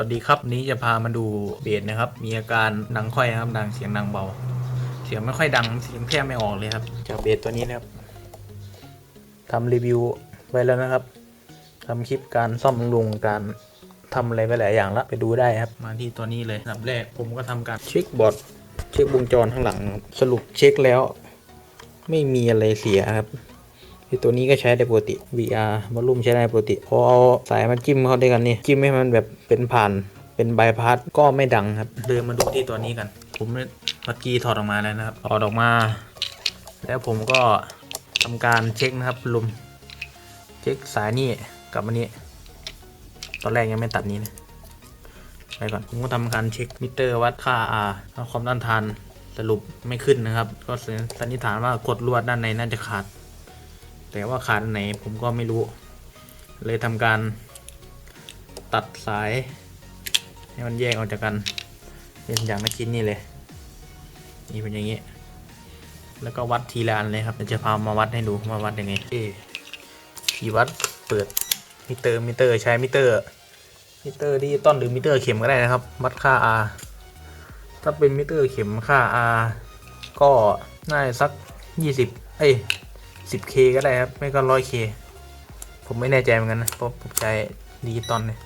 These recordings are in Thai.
วัสดีครับวันนี้จะพามาดูเบสนะครับ มีอาการดังค่อยนะครับ ดังเสียงดังเบา เสียงไม่ค่อยดังเสียงแทบไม่ออกเลยครับจากเบสตัวนี้นะครับทำรีวิวไว้แล้วนะครับทำคลิปการซ่อมบำรุงการทำอะไรไปหลายอย่างละไปดูได้ครับ มาที่ตัวนี้เลยอันดับแรกผมก็ทำการเช็คบอร์ดเช็ควงจรข้างหลังนะครับสรุปเช็คแล้ว ไม่มีอะไรเสียครับ คือตัวนี้ก็ใช้ได้ปกติ VR วอลลุ่มใช้ได้ปกติ พอเอาสายมาจิ้มเข้าด้วยกันนี่จิ้มให้มันแบบเป็นผ่านเป็นใบพาสก็ไม่ดังครับ เดินมาดูที่ตัวนี้กัน ผมเมื่อกี้ถอดออกมาแล้วนะครับถอดออกมา แล้วผมก็ทำการเช็คนะครับลุมเช็คสายนี่กับอันนี้ ตอนแรกยังไม่ตัดนี้นะไปก่อนผมก็ทำการเช็คมิเตอร์วัดค่า R ความต้านทานสรุปไม่ขึ้นนะครับ ก็สันนิษฐานว่ากดลวดด้านในน่าจะขาด แต่ว่าขาดไหนผมก็ไม่รู้ เลยทำการตัดสาย ให้มันแยกออกจากกัน เป็นอย่างนักกินนี่เลย นี่เป็นอย่างนี้ แล้วก็วัดทีละอันเลยครับเดี๋ยวจะพามาวัดให้ดูมาวัดยังไงเอทีวัดเปิดมิเตอร์มิเตอร์ใช้มิเตอร์มิเตอร์ดิจิตอลหรือมิเตอร์เข็มก็ได้นะครับ วัดค่า R ถ้าเป็นมิเตอร์เข็มค่า R ก็น่าสัก 20 เอ้ย 10k ก็ได้ครับ ไม่ก็ 100k ผมไม่แน่ใจเหมือนกันนะเพราะผมใช้ดิจิตอลเนี่ย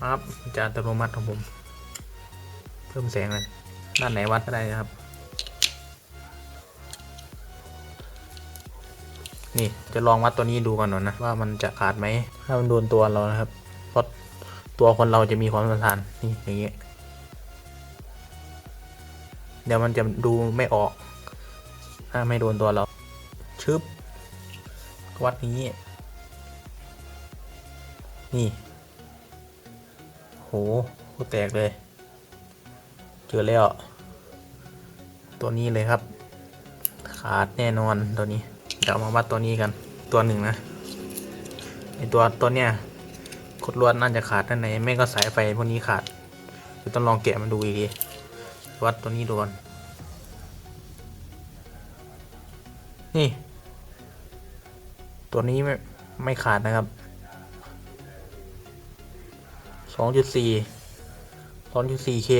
ปั๊บมันจะอัตโนมัติของผม เพิ่มแสงเลยด้านไหนวัดก็ได้นะครับ นี่จะลองวัดตัวนี้ดูก่อนหน่อยนะ ว่ามันจะขาดไหมถ้ามันโดนตัวเรานะครับเพราะตัวคนเราจะมีความสัมพันธ์นี่อย่างเงี้ยเดี๋ยวมันจะดูไม่ออก ถ้าไม่โดนตัวเรา ชึบวัดนี้ นี่โหโคตรแตกเลย เจอแล้ว ตัวนี้เลยครับ ขาดแน่นอนตัวนี้ เดี๋ยวมาวัดตัวนี้กัน ตัวหนึ่งนะไอตัวตัวเนี้ยกดลวดน่าจะขาดด้านในไม่ก็สายไฟพวกนี้ขาดเดี๋ยวต้องลองแกะมันดูอีกทีวัดตัวนี้ดูก่อนนี่ ตัวนี้ไม่ไม่ขาดนะครับสองจุดสี่สองจุดสี่เค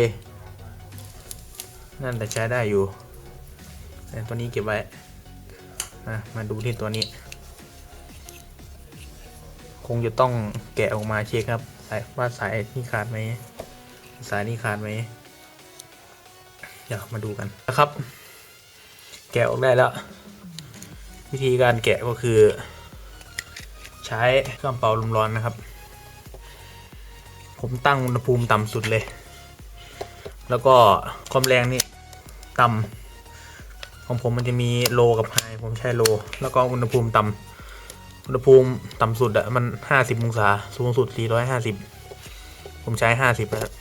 นั่นแต่ใช้ได้อยู่แต่ตัวนี้เก็บไว้ มาดูที่ตัวนี้ คงจะต้องแกะออกมาเช็คครับสายว่าสายนี่ขาดไหม สายนี่ขาดไหม เดี๋ยวมาดูกันนะครับ แกะออกได้แล้ว วิธีการแกะก็คือ ใช้เครื่องเป่าลมร้อนนะครับ ผมตั้งอุณหภูมิต่ำสุดเลย แล้วก็ความแรงนี่ต่ำของผมมันจะมีโลกับไฮผมใช้โล แล้วก็อุณหภูมิต่ำอุณหภูมิต่ำสุดอะมันห้าสิบองศาสูงสุดสี่ร้อยห้าสิบผมใช้ห้าสิบนะครับ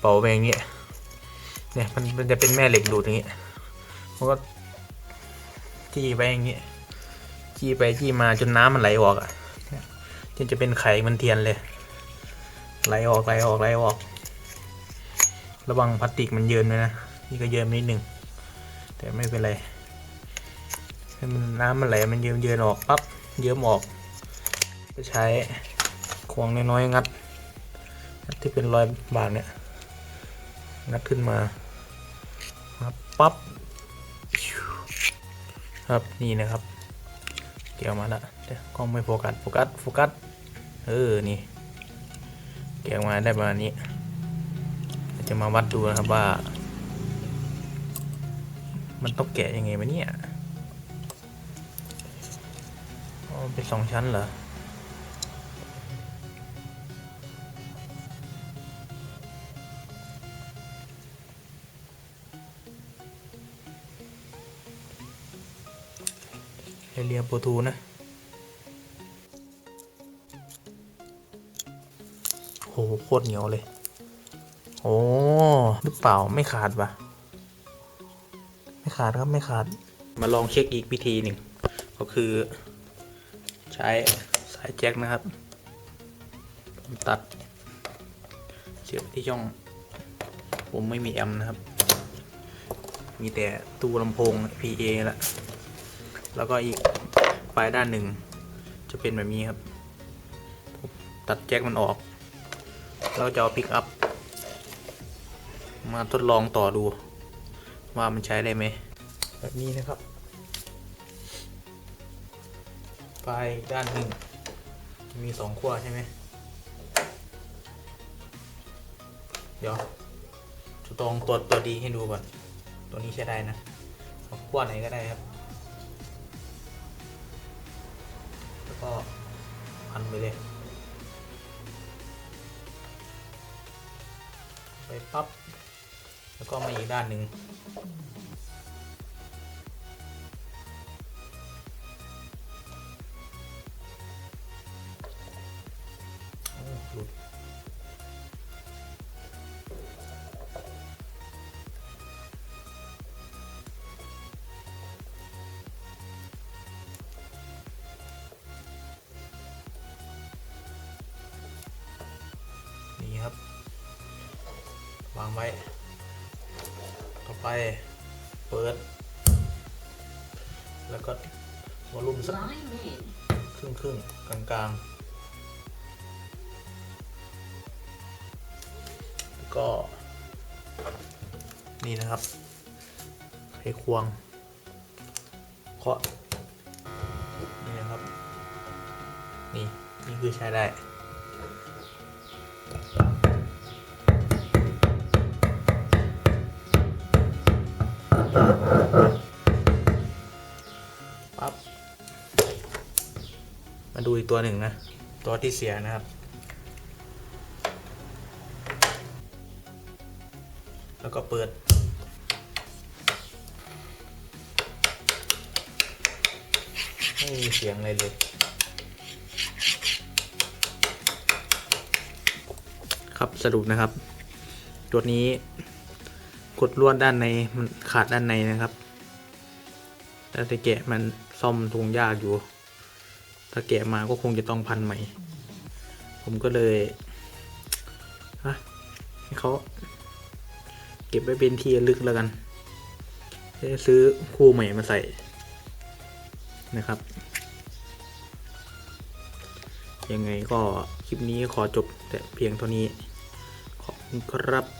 เป่าไปอย่างเงี้ยเนี่ยมันมันจะเป็นแม่เหล็กดูดอย่างเงี้ยผมก็จี้ไปอย่างเงี้ย จี้ไปจี้มาจนน้ำมันไหลออกอะเจนจะเป็นไข่มันเทียนเลย ไหลออกไหลออกไหลออก ระวังพลาสติกมันเยินไว้นะ นี่ก็เยินนิดหนึ่งแต่ไม่เป็นไรให้มันน้ำมันไหลมันเยินเยินออกปั๊บเยิ้มออก จะใช้ควงน้อยๆงัดที่เป็นรอยบากเนี่ย งัดขึ้นมาครับปั๊บ ครับ นี่นะครับ เกี่ยวมาแล้วเดี๋ยวกล้องไม่โฟกัสโฟกัสโฟกัสเออนี่เกี่ยวมาได้ประมาณนี้จะมาวัดดูนะครับว่า มันต้องแกะยังไงวะเนี่ยเป็นสองชั้นเหรอ เรียโปรทูนะโหโคตรเหนียวเลย โอ้หรือเปล่าไม่ขาดปะไม่ขาดครับไม่ขาด มาลองเช็คอีกวิธีหนึ่ง ก็คือ ใช้สายแจ็คนะครับ ผมตัด เสียบที่ช่อง ผมไม่มีแอมนะครับ มีแต่ตู้ลำโพง PA ละ แล้วก็อีกปลายด้านหนึ่งจะเป็นแบบนี้ครับ ตัดแจ็คมันออกเราจะเอาปิกอัพมาทดลองต่อดู ว่ามันใช้ได้ไหม แบบนี้นะครับไฟด้านหนึ่งมีสองขั้วใช่ไหม เดี๋ยวจะตรงตัวตัวดีให้ดูก่อน ตัวนี้ใช้ได้นะขั้วไหนก็ได้ครับ ไปเลย ไปปั๊บ แล้วก็มาอีกด้านหนึ่ง ไว้ ต่อไปเปิด แล้วก็วอลลุ่มสักครึ่งครึ่งกลางกลางๆก็ นี่นะครับไขควงเคาะนี่นะครับ นี่ นี่คือใช้ได้ ปั๊บ มาดูอีกตัวหนึ่งนะ ตัวที่เสียนะครับ แล้วก็เปิดไม่มีเสียงอะไรเลยครับสรุปนะครับ ตัวนี้ กดลวดด้านในมันขาดด้านในนะครับแต่จะแกะมันซ่อมทงยากอยู่ ถ้าแกะมาก็คงจะต้องพันใหม่ ผมก็เลยให้เขาเก็บไว้เป็นที่ลึกแล้วกันจะซื้อคู่ใหม่มาใส่นะครับ ยังไงก็คลิปนี้ขอจบแต่เพียงเท่านี้ ขอบคุณครับ